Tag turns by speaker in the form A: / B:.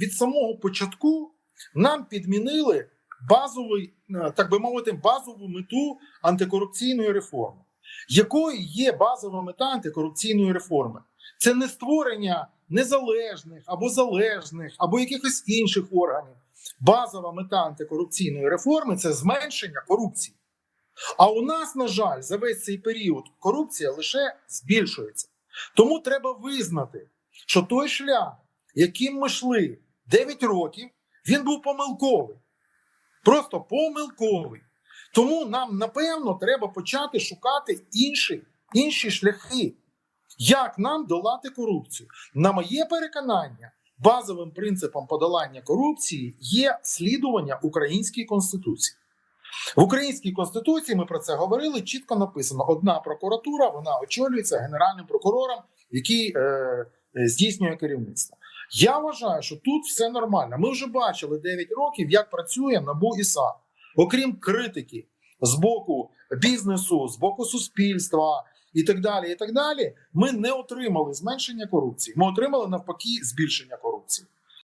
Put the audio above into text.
A: від самого початку нам підмінили базовий, е, так би мовити, базову мету антикорупційної реформи. Якою є базова мета антикорупційної реформи? Це не створення незалежних або залежних, або якихось інших органів. Базова мета антикорупційної реформи це зменшення корупції. А у нас, на жаль, за весь цей період корупція лише збільшується. Тому треба визнати, що той шлях, яким ми йшли 9 років, він був помилковий. Просто помилковий. Тому нам, напевно, треба почати шукати інші, інші шляхи, як нам долати корупцію. На моє переконання, базовим принципом подолання корупції є слідування українській конституції. В українській конституції ми про це говорили. Чітко написано: одна прокуратура вона очолюється генеральним прокурором, який е, е, здійснює керівництво. Я вважаю, що тут все нормально. Ми вже бачили 9 років, як працює НАБУ і САП. Окрім критики з боку бізнесу, з боку суспільства і так далі. І так далі, ми не отримали зменшення корупції. Ми отримали навпаки збільшення корупції.